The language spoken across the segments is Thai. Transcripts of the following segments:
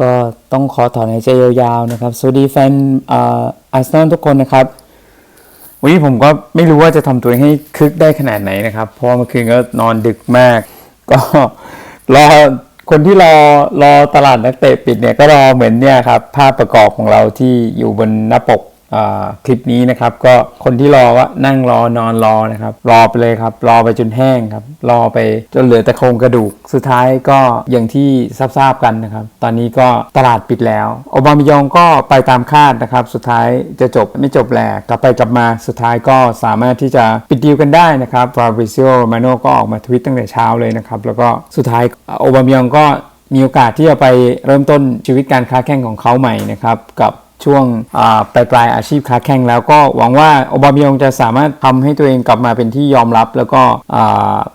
ก็ต้องขอถอนหายใจยาวๆนะครับ สวัสดีแฟนอาร์เซนอลทุกคนนะครับ วันนี้ผมก็ไม่รู้ว่าจะทำตัวเองให้คึกได้ขนาดไหนนะครับ เพราะเมื่อคืนก็นอนดึกมาก ก็รอคนที่รอรอตลาดนักเตะปิดเนี่ยก็รอเหมือนเนี่ยครับ ภาพประกอบของเราที่อยู่บนหน้าปก คลิปนี้นะครับก็คนที่รอก็นั่งรอนอนรอนะครับรอไปเลยครับ รอไปจนแห้งครับ รอไปจนเหลือแต่โครงกระดูก สุดท้ายก็อย่างที่ทราบๆกันนะครับ ตอนนี้ก็ตลาดปิดแล้วโอบามิยองก็ไปตามคาดนะครับ สุดท้ายจะจบไม่จบแหลกกลับไปกลับมาสุดท้ายก็สามารถที่จะปิดดีลกันได้นะครับฟาบริซิโอมาโนก็ออกมาทวิตตั้งแต่เช้าเลยนะครับ แล้วก็สุดท้ายโอบามิยองก็มีโอกาสที่จะไปเริ่มต้นชีวิตการค้าแข่งของเขาใหม่นะครับกับ ช่วงปลายปลายๆอาชีพค้าแข่งแล้วก็หวังว่าโอบามิยองจะสามารถทำให้ตัวเองกลับมาเป็นที่ยอมรับ แล้วก็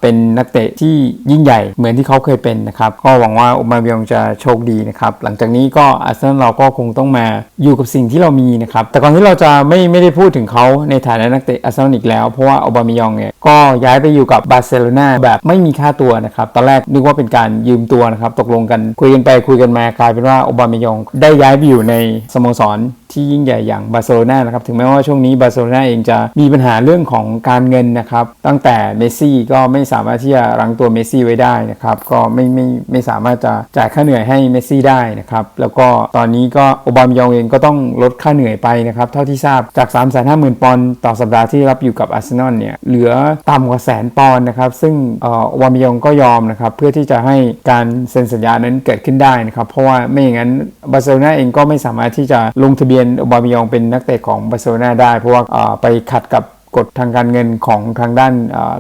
เป็นนักเตะที่ยิ่งใหญ่เหมือนที่เขาเคยเป็นนะครับก็หวังว่าโอบามิยองจะโชคดีนะครับหลังจากนี้ก็อาร์เซนอลเราก็คงต้องมาอยู่กับสิ่งที่เรามีนะครับแต่ก่อนที่เราจะไม่ไม่ได้พูดถึงเขาในฐานะนักเตะอาร์เซนอลอีกแล้วเพราะว่าโอบามิยองเนี่ยก็ย้ายไปอยู่กับบาร์เซโลนาแบบไม่มีค่าตัวนะครับตอนแรกนึกว่าเป็นการยืมตัวนะครับตกลงกันคุยกันไปคุยกันมากลายเป็นว่าโอบามิยองได้ย้ายไปอยู่ในสโมสร one ที่ยิ่งใหญ่อย่างบาร์เซโลนานะครับถึงแม้ว่าช่วงนี้บาร์เซโลนาเองจะมีปัญหาเรื่องของการเงินนะครับ ตั้งแต่เมสซี่ก็ไม่สามารถที่จะรังตัวเมสซี่ไว้ได้นะครับก็ไม่ไม่ไม่สามารถจะจ่ายค่าเหนื่อยให้เมสซี่ได้นะครับแล้วก็ตอนนี้ก็โอบามยองเองก็ต้องลดค่าเหนื่อยไปนะครับเท่าที่ทราบจาก 3 5 0 0 0 0 ปอนด์ต่อสัปดาห์ที่รับอยู่กับอาร์เซนอลเนี่ยเหลือต่ำกว่าแสนปอนด์นะครับซึ่งโอบามยองก็ยอมนะครับเพื่อที่จะให้การเซ็นสัญญานั้นเกิดขึ้นได้นะครับเพราะว่าไม่อย่างนั้นบาร์เซโลนาเองก็ไม่สามารถที่จะลงทะเบียนโอบามิยองเป็นนักเตะของบาร์เซโลนาได้ เพราะว่าไปขัดกับกฎทางการเงินของทางด้าน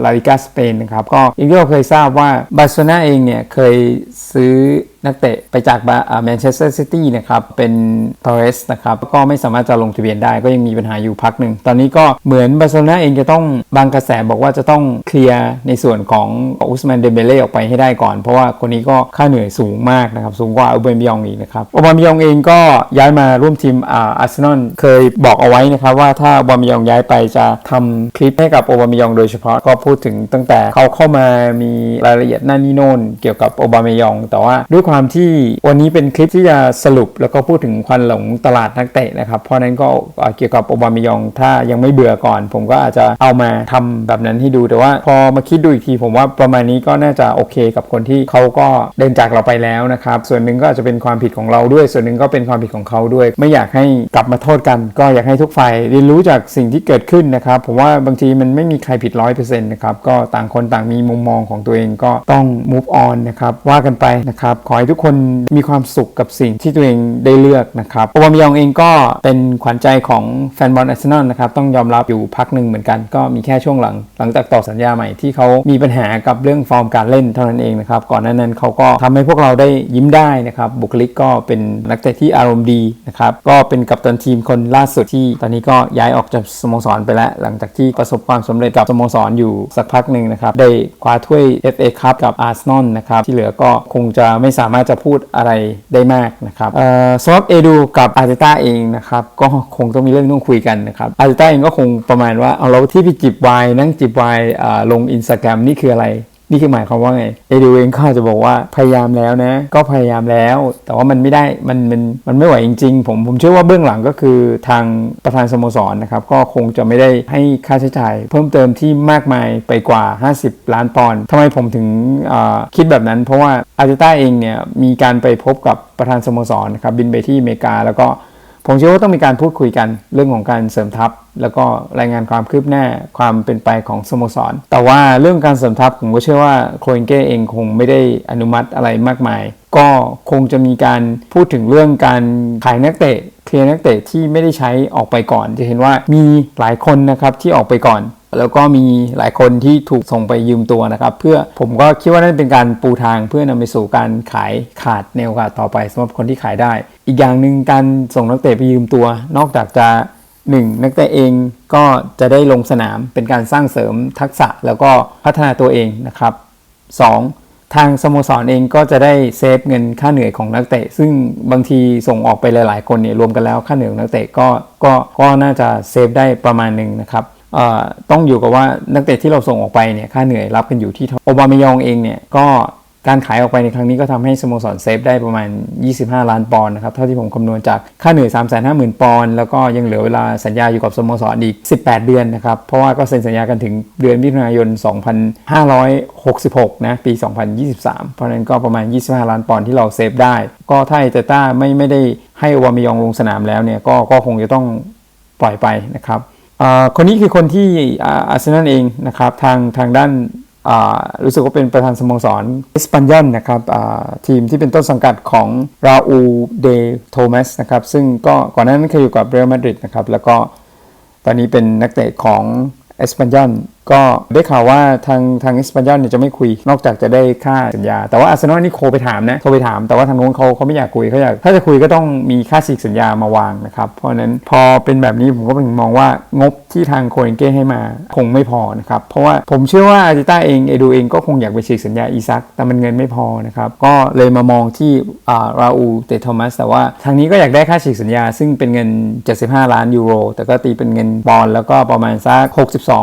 ลาลิกาสเปนนะครับ ก็อีกที่เราเคยทราบว่าบาร์เซโลนาเองเนี่ยเคยซื้อนักเตะไปจากแมนเชสเตอร์ซิตี้นะครับเป็นทอร์เรสนะครับก็ไม่สามารถจะลงทะเบียนได้ก็ยังมีปัญหาอยู่พักหนึ่ง ตอนนี้ก็เหมือนบาร์เซโลนาเองจะต้องบางกระแสบอกว่าจะต้องเคลียร์ในส่วนของอุสมานเดเบเล่ออกไปให้ได้ก่อน เพราะว่าคนนี้ก็ค่าเหนื่อยสูงมากนะครับ สูงกว่าอุบามิยองอีกนะครับอุบามิยองเองก็ย้ายมาร่วมทีมอาร์เซนอลเคยบอกเอาไว้นะครับว่าถ้าอุบามิยองย้ายไปจะทำคลิปให้กับโอบามิยองโดยเฉพาะก็พูดถึงตั้งแต่เขาเข้ามามีรายละเอียดนั่นนี่โน่นเกี่ยวกับโอบามิยอง แต่ว่าด้วยความที่วันนี้เป็นคลิปที่จะสรุป แล้วก็พูดถึงควันหลงตลาดนักเตะนะครับ เพราะนั้นก็เกี่ยวกับโอบามิยองถ้ายังไม่เบื่อก่อน ผมก็อาจจะเอามาทำแบบนั้นให้ดูแต่ว่า พอมาคิดดูอีกที ผมว่าประมาณนี้ก็น่าจะโอเคกับคนที่เขาก็เดินจากเราไปแล้วนะครับ ส่วนหนึ่งก็อาจจะเป็นความผิดของเราด้วย ส่วนหนึ่งก็เป็นความผิดของเขาด้วย ไม่อยากให้กลับมาโทษกัน ก็อยากให้ทุกฝ่ายเรียนรู้จากสิ่งที่เกิดขึ้นนะครับผมว่าบางทีมันไม่มีใครผิดร้อยเปอร์เซ็นต์นะครับก็ต่างคนต่างมีมุมมองของตัวเองก็ต้อง move on นะครับว่ากันไปนะครับขอให้ทุกคนมีความสุขกับสิ่งที่ตัวเองได้เลือกนะครับโอบามายองเองก็เป็นขวัญใจของแฟนบอลอาร์เซนอลนะครับต้องยอมรับอยู่พักหนึ่งเหมือนกันก็มีแค่ช่วงหลัง หลังจากต่อสัญญาใหม่ที่เขามีปัญหากับเรื่องฟอร์มการเล่นเท่านั้นเองนะครับก่อนหน้านั้นเขาก็ทำให้พวกเราได้ยิ้มได้นะครับบุคลิกก็เป็นนักเตะที่อารมณ์ดีนะครับก็เป็นกัปตันทีมคนล่าสุดที่ตอนนี้ก็ย้ายออกจากสโมสรไปแล้ว หลังจากที่ประสบความสำเร็จกับสโมสรอยู่สักพักหนึ่งนะครับได้คว้าถ้วย FA คัพกับอาร์เซนอลนะครับที่เหลือก็คงจะไม่สามารถจะพูดอะไรได้มากนะครับเอ่อสำหรับเอดูกับอาร์เตต้าเองนะครับก็คงต้องมีเรื่องต้องคุยกันนะครับอาร์เตต้าเองก็คงประมาณว่าเอาเราที่พี่จิบไวายนั่งจิบไวายลงอินสตาแกรมนี่คืออะไร นี่คือหมายความว่าไงเอดูเองก็อาจะบอกว่าพยายามแล้วนะ ก็พยายามแล้ว แต่ว่ามันไม่ได้มันมันมันไม่ไหวจริง ๆ ผมผมเชื่อว่าเบื้องหลังก็คือทางประธานสโมสรนะครับ ก็คงจะไม่ได้ให้ค่าใช้จ่าย เพิ่มเติมที่มากมายไปกว่า 50 ล้านปอนด์ทำไมผมถึงคิดแบบนั้น เพราะว่าอาร์เตต้าเองเนี่ยมีการไปพบกับประธานสโมสรนะครับบินไปที่อเมริกาแล้วก็ ผมเชื่อว่าต้องมีการพูดคุยกันเรื่องของการเสริมทัพ แล้วก็รายงานความคืบหน้าความเป็นไปของสโมสร แต่ว่าเรื่องการเสริมทัพผมก็เชื่อว่าโครเอนเก้เองคงไม่ได้อนุมัติอะไรมากมาย ก็คงจะมีการพูดถึงเรื่องการขายนักเตะเคลียร์นักเตะที่ไม่ได้ใช้ออกไปก่อน จะเห็นว่ามีหลายคนนะครับที่ออกไปก่อน แล้วก็มีหลายคนที่ถูกส่งไปยืมตัวนะครับ เพื่อผมก็คิดว่านั่นเป็นการปูทางเพื่อนำไปสู่การขายขาดในโอกาสต่อไปสำหรับคนที่ขายได้ อีกอย่างหนึ่งการส่งนักเตะไปยืมตัว นอกจากจะ 1. นักเตะเองก็จะได้ลงสนามเป็นการสร้างเสริมทักษะแล้วก็พัฒนาตัวเองนะครับ 2. ทางสโมสรเองก็จะได้เซฟเงินค่าเหนื่อยของนักเตะ ซึ่งบางทีส่งออกไปหลาย ๆ คนเนี่ยรวมกันแล้วค่าเหนื่อยของนักเตะก็ก็ก็น่าจะเซฟได้ประมาณหนึ่งนะครับต้องอยู่กับว่านักเตะที่เราส่งออกไปเนี่ยค่าเหนื่อยรับกันอยู่ที่โอบามายองเองเนี่ยก็ การขายออกไปในครั้งนี้ก็ทำให้สโมสรเซฟได้ประมาณ 25 ล้านปอนด์นะครับ เท่าที่ผมคำนวณจากค่าเหนื่อย 350,000 ปอนด์แล้วก็ยังเหลือเวลาสัญญาอยู่กับสโมสรอีก 18 เดือนนะครับ เพราะว่าก็เซ็นสัญญากันถึงเดือนมิถุนายน 2566 นะ ปี 2023 เพราะนั้นก็ประมาณ 25 ล้านปอนด์ที่เราเซฟได้ ก็ถ้าเอเตต้าไม่ไม่ได้ให้อวามิยองลงสนามแล้วเนี่ยก็ก็คงจะต้องปล่อยไปนะครับคนนี้คือคนที่อาร์เซนอลเองนะครับทางทางด้าน รู้สึกว่าเป็นประธานสโมสรเอสปันยอนนะครับทีมที่เป็นต้นสังกัดของราอูเดโทมัสนะครับซึ่งก็ก่อนหน้านั้นเคยอยู่กับเรอัลมาดริดนะครับแล้วก็ตอนนี้เป็นนักเตะของเอสปันยอน ก็ได้ข่าวว่าทางทางเอสปันยอนเนี่ยจะไม่คุย นอกจากจะได้ค่าสัญญา แต่ว่าอาร์เซนอลนี่โทรไปถามนะโทรไปถาม แต่ว่าทางโน้นเขาเขาไม่อยากคุยเขาอยากถ้าจะคุยก็ต้องมีค่าฉีกสัญญามาวางนะครับเพราะนั้นพอเป็นแบบนี้ผมก็มองว่างบที่ทางโคเอนเก้ให้มาคงไม่พอนะครับเพราะว่าผมเชื่อว่าอาร์เตต้าเองเอดูเองก็คงอยากไปฉีกสัญญาอีซักแต่มันเงินไม่พอนะครับก็เลยมามองที่อ่าราอูเตโทมัสแต่ว่าทางนี้ก็อยากได้ค่าฉีกสัญญา ซึ่งเป็นเงิน 75 ล้านยูโรแต่ก็ตีเป็นเงินปอนด์แล้วก็ประมาณสัก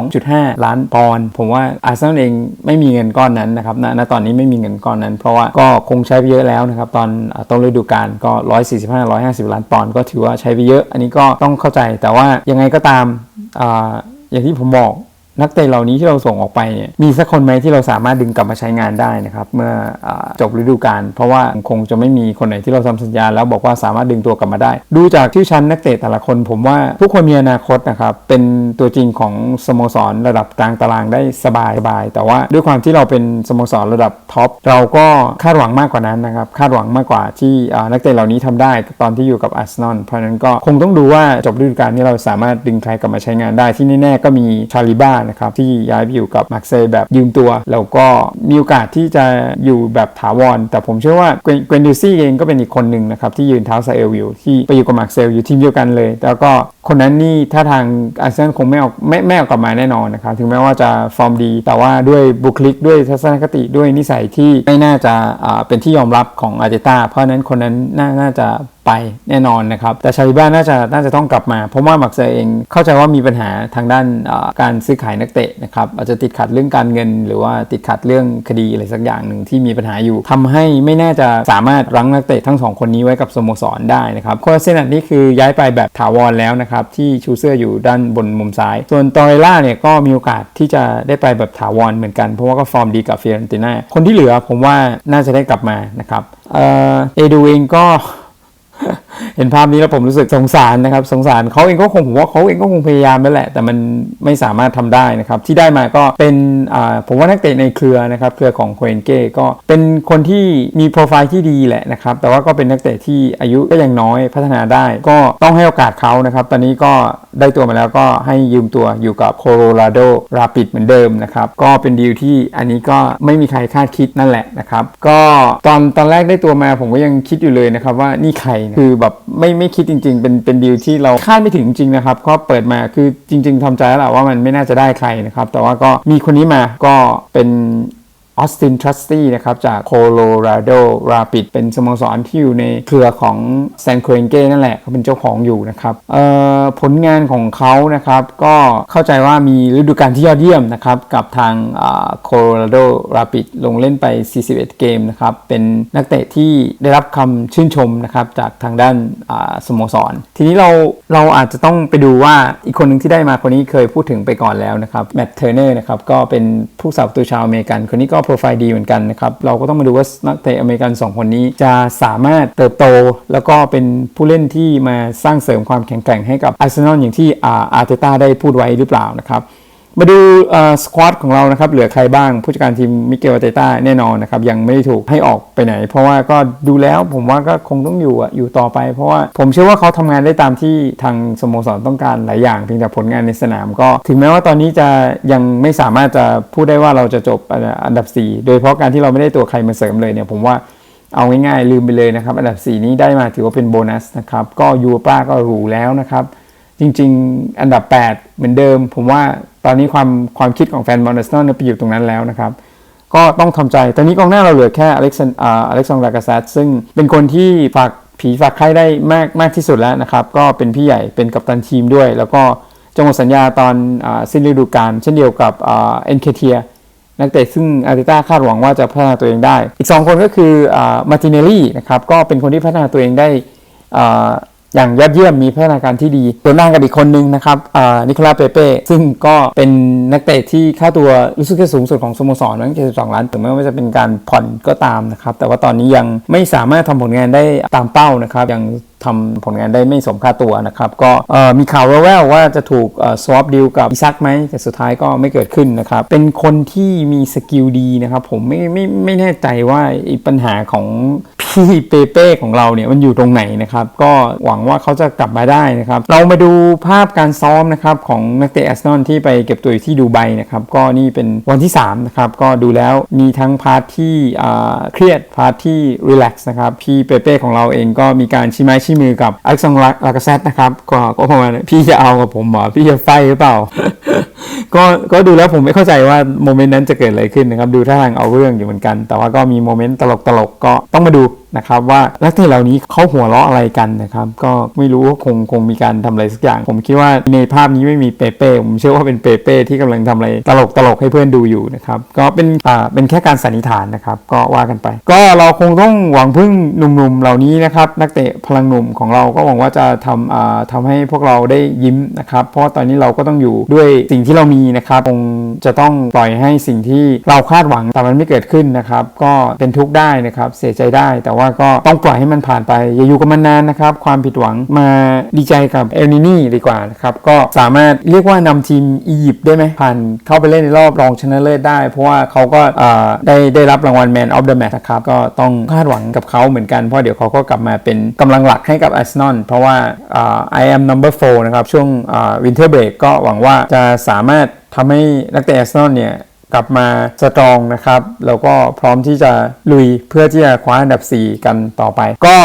62.5 ล้านปอนผมว่าอาร์เซนอลเองไม่มีเงินก้อนนั้นนะครับณณตอนนี้ไม่มีเงินก้อนนั้น เพราะว่าก็คงใช้ไปเยอะแล้วนะครับตอนต้นฤดูกาลก็ 145-150 ล้านปอนก็ถือว่าใช้ไปเยอะ อันนี้ก็ต้องเข้าใจแต่ว่ายังไงก็ตามออย่างที่ผมบอก นักเตะเหล่านี้ที่เราส่งออกไปเนี่ยมีสักคนไหมที่เราสามารถดึงกลับมาใช้งานได้นะครับเมื่ออจบฤดูกาลเพราะว่าคงจะไม่มีคนไหนที่เราทำสัญญา แล้วบอกว่าสามารถดึงตัวกลับมาได้ ดูจากชื่อชั้นนักเตะแต่ละคน ผมว่าทุกคนมีอนาคตนะครับเป็นตัวจริงของสโมสรระดับกลางตารางได้สบายสบายแต่ว่าด้วยความที่เราเป็นสโมสรระดับท็อปเราก็คาดหวังมากกว่านั้นนะครับคาดหวังมากกว่าที่นักเตะเหล่านี้ทำได้ตอนที่อยู่กับอาร์เซนอลเพราะฉะนั้นก็คงต้องดูว่าจบฤดูกาลนี้เราสามารถดึงใครกลับมาใช้งานได้ที่แน่ๆก็มีชาลิบ้านะครับที่ย้ายไปอยู่กับมาร์เซย์แบบยืมตัว แล้วก็มีโอกาสที่จะอยู่แบบถาวร แต่ผมเชื่อว่าเกวนดิซี่เองก็เป็นอีกคนหนึ่งนะครับที่ยืนเท้าซาเอลอยู่ที่ไปอยู่กับมาร์เซย์อยู่ทีมเดียวกันเลย แล้วก็ คนนั้นนี่ถ้าทางอาร์เซนอลคงไม่เอาไม่ไม่เอากลับมาแน่นอนนะครับ ถึงแม้ว่าจะฟอร์มดี แต่ว่าด้วยบุคลิกด้วยทัศนคติด้วยนิสัยที่ไม่น่าจะเป็นที่ยอมรับของอาร์เตต้าเพราะนั้นคนนั้นน่าน่าจะไปแน่นอนนะครับ แต่ชาลิบ้าน่าจะน่าจะต้องกลับมา เพราะว่ามักเซเองเข้าใจว่ามีปัญหาทางด้านการซื้อขายนักเตะนะครับอาจจะติดขัดเรื่องการเงิน หรือว่าติดขัดเรื่องคดีอะไรสักอย่างหนึ่งที่มีปัญหาอยู่ทำให้ไม่น่าจะสามารถรั้งนักเตะทั้งสองคนนี้ไว้กับสโมสรได้นะครับโคลาเซนัทนี่คือย้ายไปแบบถาวรแล้วนะครับที่ชูเซอร์อยู่ด้านบนมุมซ้าย ส่วนตอเรล่าเนี่ยก็มีโอกาสที่จะได้ไปแบบถาวรเหมือนกัน เพราะว่าก็ฟอร์มดีกับเฟรนติน่าคนที่เหลือผมว่าน่าจะได้กลับมานะครับเออเอดูเองก็ เห็นภาพนี้แล้วผมรู้สึกสงสารนะครับ สงสารเขาเองก็คงผมว่าเขาเองก็คงพยายามนั่นแหละ แต่มันไม่สามารถทำได้นะครับ ที่ได้มาก็เป็นผมว่านักเตะในเครือนะครับ เครือของโคเอนเก้ก็เป็นคนที่มีโปรไฟล์ที่ดีแหละนะครับ แต่ว่าก็เป็นนักเตะที่อายุก็ยังน้อยพัฒนาได้ ก็ต้องให้โอกาสเขานะครับ ตอนนี้ก็ได้ตัวมาแล้วก็ให้ยืมตัวอยู่กับโคโลราโดราปิดเหมือนเดิมนะครับ ก็เป็นดีลที่อันนี้ก็ไม่มีใครคาดคิดนั่นแหละนะครับ ก็ตอนตอนแรกได้ตัวมาผมก็ยังคิดอยู่เลยนะครับว่านี่ใครคือแบบไม่ไม่คิดจริง ๆ เป็นเป็นดีลที่เราคาดไม่ถึงจริงนะครับก็เปิดมาคือจริง ๆทำใจแล้วแหละว่ามันไม่น่าจะได้ใครนะครับ แต่ว่าก็มีคนนี้มาก็เป็น ออสตินทรัสตี้นะครับจากโคโลราโดราปิดเป็นสโมสรที่อยู่ในเครือของแซนโคเอนเก้นั่นแหละเขาเป็นเจ้าของอยู่นะครับเอ่อผลงานของเขานะครับก็เข้าใจว่ามีฤดูกาลที่ยอดเยี่ยมนะครับกับทางโคโลราโดราปิดลงเล่นไป 41 เกมนะครับเป็นนักเตะที่ได้รับคำชื่นชมนะครับจากทางด้านอ่าสโมสร ทีนี้เราเราอาจจะต้องไปดูว่าอีกคนหนึ่งที่ได้มาคนนี้เคยพูดถึงไปก่อนแล้วนะครับแมตเทอร์เนอร์นะครับก็เป็นผู้สาวประตูชาวอเมริกันคนนี้ก็โปรไฟล์ดีเหมือนกันนะครับ เราก็ต้องมาดูว่านักเตะอเมริกัน 2 คนนี้จะสามารถเติบโต แล้วก็เป็นผู้เล่นที่มาสร้างเสริมความแข็งแกร่งให้กับอาร์เซนอลอย่างที่อาร์เตต้าได้พูดไว้หรือเปล่านะครับ มาดูสควอตของเรานะครับเหลือใครบ้างผู้จัดการทีมมิเกลอาเตต้าแน่นอนนะครับยังไม่ได้ถูกให้ออกไปไหน เพราะว่าก็ดูแล้วผมว่าก็คงต้องอยู่อยู่ต่อไป เพราะว่าผมเชื่อว่าเขาทำงานได้ตามที่ทางสโมสรต้องการหลายอย่างเพียงแต่ผลงานในสนามก็ ถึงแม้ว่าตอนนี้จะยังไม่สามารถจะพูดได้ว่าเราจะจบอันดับ 4 โดยเฉพาะการที่เราไม่ได้ตัวใครมาเสริมเลยเนี่ยผมว่าเอาง่ายๆลืมไปเลยนะครับอันดับ 4 นี้ได้มาถือว่าเป็นโบนัสนะครับก็ยูโรป้าก็หรูแล้วนะครับจริง ๆ อันดับ 8 เหมือนเดิม ผมว่า ตอนนี้ความความคิดของแฟนบอลอาร์เซนอลเนี่ยไปอยู่ตรงนั้นแล้วนะครับ ก็ต้องทำใจ ตอนนี้กองหน้าเราเหลือแค่อเล็กซานอเล็กซานดรากาซัสซึ่งเป็นคนที่ฝากผีฝากไข้ได้มากมากที่สุดแล้วนะครับ ก็เป็นพี่ใหญ่เป็นกัปตันทีมด้วย แล้วก็จะหมดสัญญาตอนอสิ้นฤดูกาลเช่นเดียวกับเอ็นเคเทียนักเตะซึ่งอาร์เตต้าคาดหวังว่าจะพัฒนาตัวเองได้ อีก 2 คนก็คือมาร์ติเนลลี่นะครับก็เป็นคนที่พัฒนาตัวเองได้ อย่างยอดเยี่ยมมีพัฒนาการที่ดีตัวหน้ากับอีกคนนึงนะครับนิโคลาเปเป้ซึ่งก็เป็นนักเตะที่ค่าตัวรู้สึกจะสูงสุดของสโมสรนั่น72ล้านถึงแม้ว่าจะเป็นการผ่อนก็ตามนะครับแต่ว่าตอนนี้ยังไม่สามารถทำผลงานได้ตามเป้านะครับยังทำผลงานได้ไม่สมค่าตัวนะครับ ก็มีข่าวแว่วๆว่าจะถูกสวอปดีลกับอิซักไหมแต่สุดท้ายก็ไม่เกิดขึ้นนะครับ เป็นคนที่มีสกิลดีนะครับ ผมไม่ไม่ไม่แน่ใจว่าปัญหาของ พี่เปเป้ของเราเนี่ยมันอยู่ตรงไหนนะครับก็หวังว่าเขาจะกลับมาได้นะครับเรามาดูภาพการซ้อมนะครับของนักเตะแอสตันที่ไปเก็บตัวอยู่ที่ดูไบนะครับก็นี่เป็นวันที่3นะครับก็ดูแล้วมีทั้งพาร์ทที่เครียดพาร์ทที่รีแลกซ์นะครับพี่เปเป้ของเราเองก็มีการชี้ไม้ชี้มือกับอเล็กซานดร์ลากาเซตนะครับก็ก็ประมาณพี่จะเอากับผมเหรอพี่จะไฟหรือเปล่าก็ก็ดูแล้วผมไม่เข้าใจว่าโมเมนต์นั้นจะเกิดอะไรขึ้นนะครับ ดูท่าทางเอาเรื่องอยู่เหมือนกัน แต่ว่าก็มีโมเมนต์ตลกๆก็ต้องมาดู นะครับว่านักเตะเหล่านี้เขาหัวเราะอะไรกันนะครับก็ไม่รู้ว่าคงคงมีการทำอะไรสักอย่าง ผมคิดว่าในภาพนี้ไม่มีเปเป้ผมเชื่อว่าเป็นเปเป้ที่กำลังทำอะไรตลกตลกให้เพื่อนดูอยู่นะครับก็เป็นอ่าเป็นแค่การสันนิษฐานนะครับก็ว่ากันไป ก็เราคงต้องหวังพึ่งหนุ่มๆเหล่านี้นะครับนักเตะพลังหนุ่มของเราก็หวังว่าจะทำอ่าทำให้พวกเราได้ยิ้มนะครับเพราะตอนนี้เราก็ต้องอยู่ด้วยสิ่งที่เรามีนะครับคงจะต้องปล่อยให้สิ่งที่เราคาดหวังแต่มันไม่เกิดขึ้นนะครับก็เป็นทุกข์ได้นะครับเสียใจได้แต่ว่าก็ต้องปล่อยให้มันผ่านไป อย่าอยู่กับมันนานนะครับ ความผิดหวังมาดีใจกับเอลนินี่ดีกว่านะครับ ก็สามารถเรียกว่านำทีมอียิปต์ได้ไหมผ่านเข้าไปเล่นในรอบรองชนะเลิศได้ เพราะว่าเขาก็ได้ได้รับรางวัล Man of the Match นะครับ ก็ต้องคาดหวังกับเขาเหมือนกัน เพราะเดี๋ยวเขาก็กลับมาเป็นกำลังหลักให้กับอาร์เซนอลเพราะว่าอ่า I am number 4นะครับ ช่วงวินเทอร์เบรกก็หวังว่าจะสามารถทำให้นักเตะอาร์เซนอลเนี่ย กลับมาสตรองนะครับ แล้วก็พร้อมที่จะลุยเพื่อที่จะคว้าอันดับ 4 กันต่อไป ก็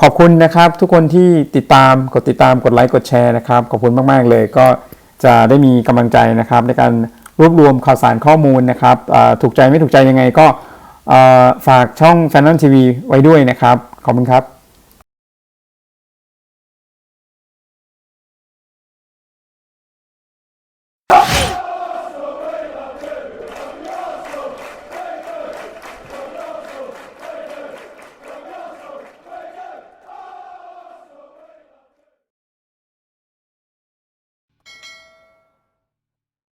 ขอบคุณนะครับ ทุกคนที่ติดตามกดติดตามกดไลค์กดแชร์นะครับ ขอบคุณมาก ๆ เลยก็จะได้มีกำลังใจนะครับ ในการรวบรวมข่าวสารข้อมูลนะครับถูกใจไม่ถูกใจยังไงก็ฝากช่อง f a n o n TV ไว้ด้วยนะครับ ขอบคุณครับ